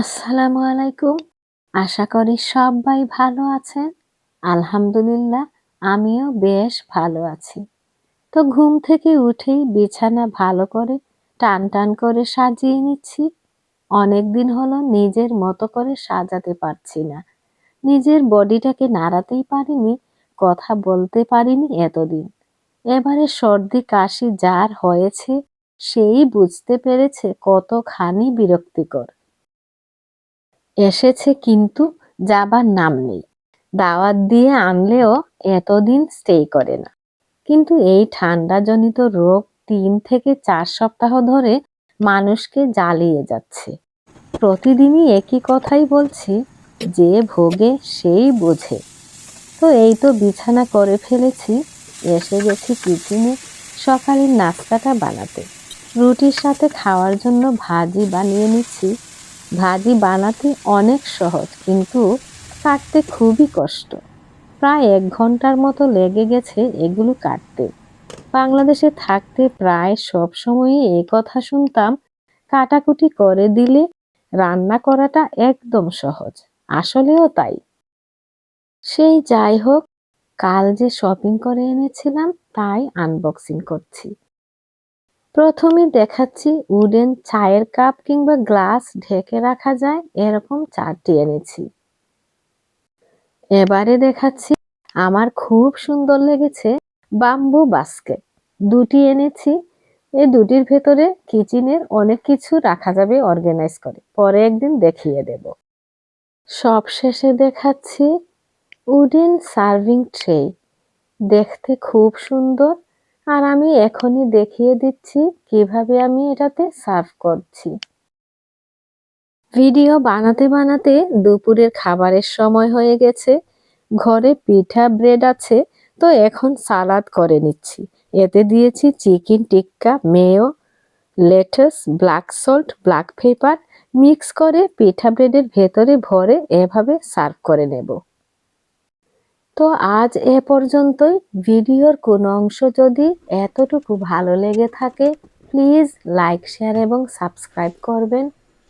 আসসালামু আলাইকুম। আশা করি সবাই ভালো আছেন। আলহামদুলিল্লাহ, আমিও বেশ ভালো আছি। তো ঘুম থেকে উঠেই বিছানা ভালো করে টান টান করে সাজিয়ে নিচ্ছি। অনেক দিন হলো নিজের মতো করে সাজাতে পারছি না। নিজের বডিটাকে নাড়াতেই পারিনি, কথা বলতে পারিনি এতদিন। এবারে সর্দি কাশি যার হয়েছে, সেই বুঝতে পেরেছে কতখানি বিরক্তিকর। এসেছে কিন্তু যাবার নাম নেই। দাওয়াত দিয়ে আনলেও এতদিন স্টে করে না। কিন্তু এই ঠান্ডাজনিত রোগ তিন থেকে চার সপ্তাহ ধরে মানুষকে জ্বালিয়ে যাচ্ছে। প্রতিদিনই একই কথাই বলছি, যে ভোগে সেই বোঝে। তো এই তো বিছানা করে ফেলেছি, এসে গেছি কিচেনে সকালের নাস্তাটা বানাতে। রুটির সাথে খাওয়ার জন্য ভাজি বানিয়ে নিচ্ছি। ভাজি বানাতে অনেক সহজ, কিন্তু কাটতে খুবই কষ্ট। প্রায় এক ঘণ্টার মতো লেগে গেছে এগুলো কাটতে। বাংলাদেশে থাকতে প্রায় সব সময়ই এই কথা শুনতাম, কাটাকুটি করে দিলে রান্না করাটা একদম সহজ। আসলেও তাই। সেই যাই হোক, কাল যে শপিং করে এনেছিলাম, তাই আনবক্সিং করছি। প্রথমে দেখাচ্ছি উডেন চায়ের কাপ কিংবা গ্লাস ঢেকে রাখা যায়, এরকম চারটি এনেছি। এবারে দেখাচ্ছি আমার খুব সুন্দর লেগেছে বাম্বু বাস্কেট দুটি এনেছি, এই দুটির ভেতরে কিচেনের অনেক কিছু রাখা যাবে অর্গানাইজ করে। পরে একদিন দেখিয়ে দেব। সব শেষে দেখাচ্ছি উডেন সার্ভিং ট্রে দেখতে খুব সুন্দর। আর আমি এখনই দেখিয়ে দিচ্ছি কীভাবে আমি এটাতে সার্ভ করছি। ভিডিও বানাতে বানাতে দুপুরের খাবারের সময় হয়ে গেছে। ঘরে পিঠা ব্রেড আছে, তো এখন সালাদ করে নিচ্ছি। এতে দিয়েছি chicken tikka, mayo, lettuce, black salt, black pepper. Mix করে পিঠা ব্রেডের ভেতরে ভরে এভাবে সার্ভ করে নেব। তো আজ এ পর্যন্তই। ভিডিওর কোনো অংশ যদি এতটুকু ভালো লেগে থাকে, প্লিজ লাইক, শেয়ার এবং সাবস্ক্রাইব করবেন।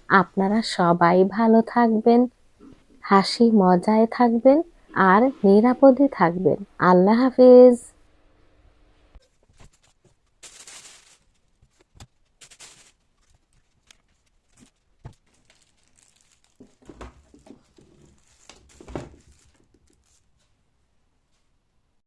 আপনারা সবাই ভালো থাকবেন, হাসি, মজায় থাকবেন আর নিরাপদে থাকবেন। আল্লাহ হাফেজ।